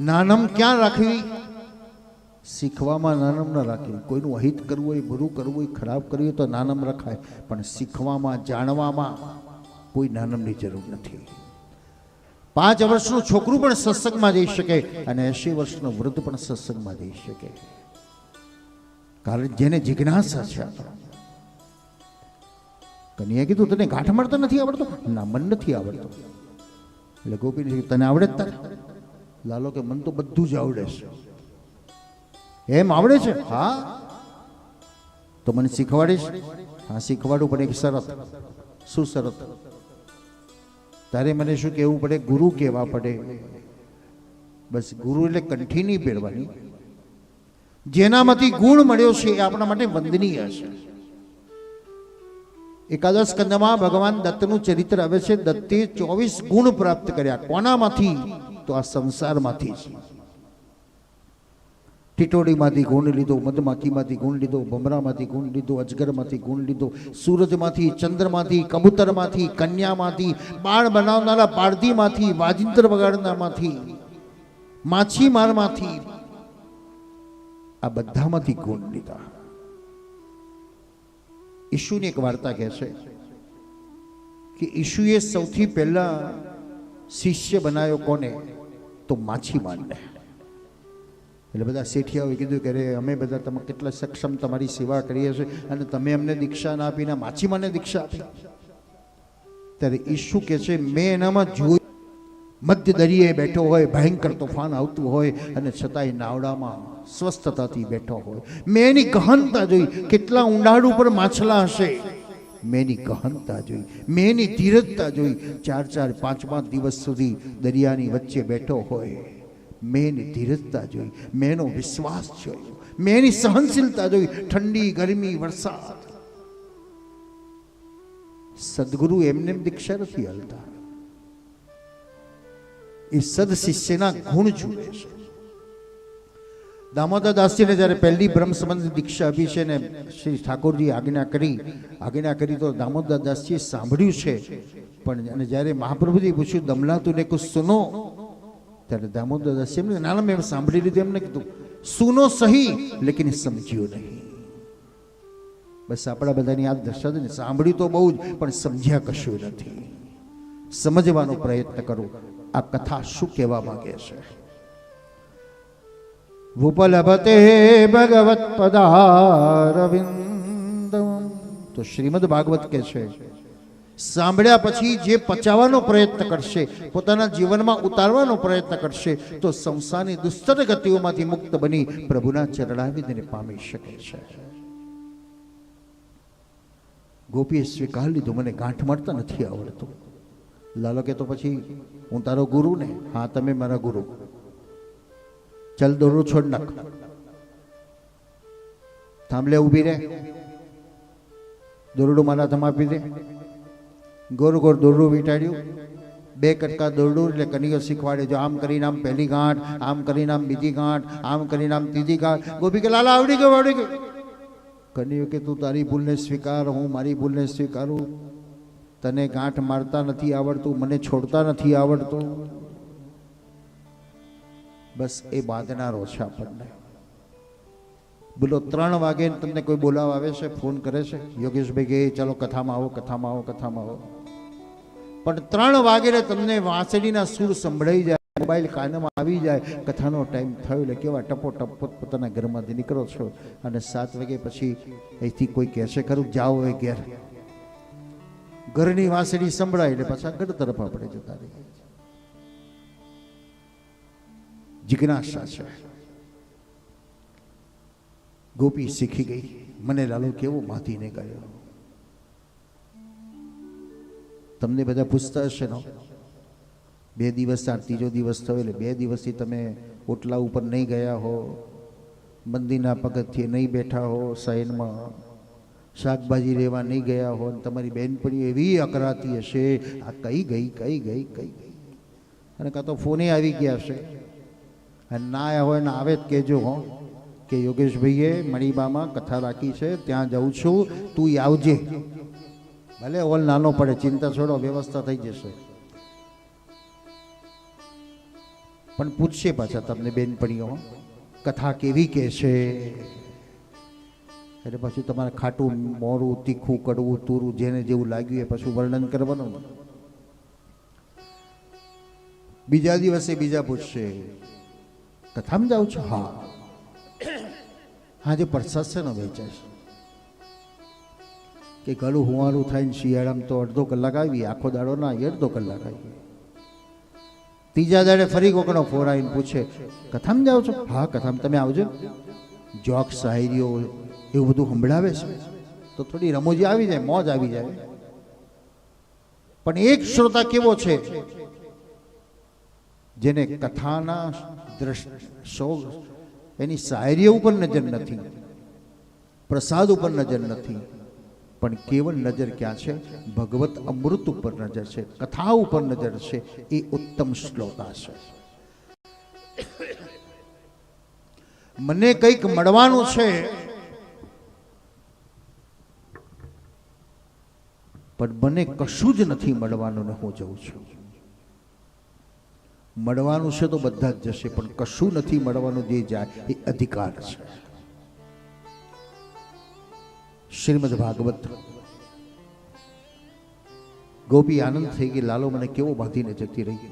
નાનમ ક્યાં રાખવી? શીખવામાં નાનમ ન રાખવી કોઈનું અહિત કરવું હોય બુરું કરવું હોય, ખરાબ કરવું હોય તો નાનમ રખાય. પણ શીખવામાં, જાણવામાં કોઈ નાનમની જરૂર નથી. પાંચ વર્ષનું છોકરું પણ સત્સંગમાં જઈ શકે અને એંશી વર્ષનો વૃદ્ધ પણ સત્સંગમાં જઈ શકે. કારણ જેને જિજ્ઞાસા છે કન્યાએ કીધું, તને ગાંઠ મળતો નથી આવડતો? ના, મન નથી આવડતો. એટલે ગોપીને તને આવડે જ તારે? લાલો કે મન તો બધું જ આવડે છે. એમ આવડે છે? હા. તો મને શીખવાડીશ? હા શીખવાડું પણ એક શરત. શું શરત? તારે મને શું કહેવું પડે? ગુરુ કહેવા પડે. બસ ગુરુ એટલે કંઠી નહીં પહેરવાની. જેનામાંથી ગુણ મળ્યો છે એ આપણા માટે વંદનીય છે. એકાદશ કંદમાં ભગવાન દત્તનું ચરિત્ર આવે છે, દત્તે ચોવીસ ગુણ પ્રાપ્ત કર્યા. કોનામાંથી? તો આ સંસારમાંથી છે ટીટોડીમાંથી ગુણ લીધો, મધમાખીમાંથી ગુણ લીધો, ભમરામાંથી ગુણ લીધો, અજગરમાંથી ગુણ લીધો, સૂરજમાંથી, ચંદ્રમાંથી, કબૂતરમાંથી, કન્યામાંથી, બાળ બનાવનારા પારધીમાંથી વાજિંત્ર વગાડનારમાંથી, માછીમારમાંથી આ બધામાંથી ગુણ લીધા. ઈશુની એક વાર્તા કહે છે કે ઈશુએ સૌથી પહેલા શિષ્ય બનાવ્યો કોને? તો માછી માંડે એટલે બધા શેઠિયાઓએ કીધું કે અરે, અમે બધા તમે કેટલા સક્ષમ તમારી સેવા કરીએ છીએ અને તમે અમને દીક્ષા ના આપીને માછીમારને દીક્ષા આપી. ત્યારે ઈશુ કે છે, મેં એનામાં જોયું મધ્ય દરિયે બેઠો હોય, ભયંકર તોફાન આવતું હોય અને છતાંય નાવડામાં સ્વસ્થતાથી બેઠો હોય. મેં એની ગહનતા જોઈ, કેટલા ઊંડાણ ઉપર માછલા હશે. મેં એની ગહનતા જોઈ મેં એની ધીરજતા જોઈ ચાર ચાર પાંચ પાંચ દિવસ સુધી દરિયાની વચ્ચે બેઠો હોય મેં એની ધીરજતા જોઈ મેં એનો વિશ્વાસ જોયો મેં એની સહનશીલતા જોઈ ઠંડી ગરમી વરસાદ સદગુરુ એમને એમ દીક્ષા નથી હાલતા એ સદ શિષ્યના ગુણ જુએ છે દામોદર દાસજીને જ્યારે પહેલી બ્રહ્મ સંબંધ દીક્ષા આપી છે ને શ્રી ઠાકોરજી આજ્ઞા કરી આજ્ઞા કરી તો દામોદર દાસજીએ સાંભળ્યું છે. પણ અને જ્યારે મહાપ્રભુજી પૂછ્યું, દમલા તુને કુછ સુનો? ત્યારે દામોદર દાસજી એમને ના ના મેં સાંભળી લીધું, એમને કીધું, સુનો સહી, લેકિન સમજ્યો નહીં. બસ આપણા બધાની આ દશા ને, સાંભળ્યું તો બહુ જ, પણ સમજ્યા કશું નથી. સમજવાનો પ્રયત્ન કરો. આ કથા શું કહેવા માંગે છે? ઉપલભતે ભગવત પદારવિંદમ તો શ્રીમદ ભાગવત કે છે સાંભળ્યા પછી જે પચાવવાનો પ્રયત્ન કરશે પોતાના જીવનમાં ઉતારવાનો પ્રયત્ન કરશે તો સંસારની દુસ્તર ગતિઓમાંથી મુક્ત બની પ્રભુના ચરણાવિંદને પામી શકે છે ગોપીએ સ્વીકાર લીધું, મને ગાંઠ મળતા નથી આવડતું. લાલો કે તો પછી હું તારો ગુરુ ને હા, તમે મારા ગુરુ. ચલ દોરું છોડ નાખ. થાંભલે ઊભી રહે. દોરડું મારા થમાપી દે. ગોર ગોર દોરડું વીંટાડ્યું. બે કટકા દોરડું એટલે કનિયો શીખવાડે. જો આમ કરીને આમ પહેલી ગાંઠ, આમ કરીને આમ બીજી ગાંઠ, આમ કરીને આમ ત્રીજી ગાંઠ. ગોપી કે, લાલા, આવડી ગયો આવડી ગયો. કનિયો કે, તું તારી ભૂલને સ્વીકાર, હું મારી ભૂલને સ્વીકારું. તને ગાંઠ મારતા નથી આવડતું, મને છોડતા નથી આવડતું. બસ એ બાંધનારો છે આપણને બોલો, ત્રણ વાગે તમને કોઈ બોલાવા આવે છે, ફોન કરે છે? યોગેશભાઈ કે ચાલો, કથામાં આવો કથામાં આવો કથામાં આવો. પણ ત્રણ વાગે તમને વાંસળીના સૂર સંભળાઈ જાય, મોબાઈલ કાનમાં આવી જાય, કથાનો ટાઈમ થયો એટલે કેવા ટપો ટપ પોતપોતાના ઘરમાંથી નીકળો છો અને સાત વાગે પછી અહીંથી કોઈ કહેશે ખરું, જાઓ એ ઘેર. ઘરની વાંસળી સંભળાય એટલે પાછા ઘર તરફ આપણે જતા રહીએ. જિજ્ઞાસા છે. ગોપી શીખી ગઈ. મને લાલુ કેવો માથીને ગયો. તમને બધા પૂછતા હશે ને બે દિવસ આ ત્રીજો દિવસ થયો એટલે બે દિવસથી તમે ઓટલા ઉપર નહીં ગયા હો. મંદિરના પગથિયે નહીં બેઠા હો શયનમાં. શાકભાજી લેવા નહીં ગયા હો. તમારી બહેનપણીઓ એવી અકરાતી હશે. આ કઈ ગઈ કઈ ગઈ કઈ ગઈ. અને કાં તો ફોને આવી ગયા હશે. અને ના આવ્યા હોય ને આવે જ કહેજો હો કે યોગેશભાઈએ મણિબામાં કથા રાખી છે, ત્યાં જઉં છું, તું આવજે. ભલે ઓલ નાનો પડે, ચિંતા છોડો, વ્યવસ્થા થઈ જશે. પણ પૂછશે પાછા તમને બેનપણીઓ કથા કેવી કે છે? એટલે પછી તમારે ખાટું, મોરું, તીખું, કડવું, તુરું, જેને જેવું લાગ્યું એ પછી વર્ણન કરવાનું. બીજા દિવસે બીજા પૂછશે. કથામાં જાઉં છું? હા. હા જે પ્રસાદ છે ને વેચાય કે ગળું હુવારું થાય ને શિયાળામાં તો અડધો કલાક આવી આખો દાડો ના અડધો કલાક આવી ત્રીજા દાડે ફરી કોકનો ફોન આવીને પૂછે, કથામાં જાઓ છો? હા, કથામાં. તમે આવજો. જોક, શાયરીઓ, એવું બધું સંભળાવે છે? તો થોડી રમૂજી આવી જાય, મોજ આવી જાય. પણ એક શ્રોતા કેવો છે? જેને કથાના શો- એની શાયરીઓ ઉપર નજર નથી, પ્રસાદ ઉપર નજર નથી, પણ કેવળ નજર ક્યાં છે? ભગવત અમૃત ઉપર નજર છે, કથા ઉપર નજર છે, એ ઉત્તમ શ્લોતા છે મને કંઈક મળવાનું છે, પણ મને કશું જ નથી મળવાનું હું જઉં છું. મળવાનું છે તો બધા જ જશે, પણ કશું નથી મળવાનું જે જાય એ અધિકાર છે. શ્રીમદ ભાગવત. ગોપી આનંદ થઈ ગઈ, લાલો મને કેવો બાંધીને જતી રહી?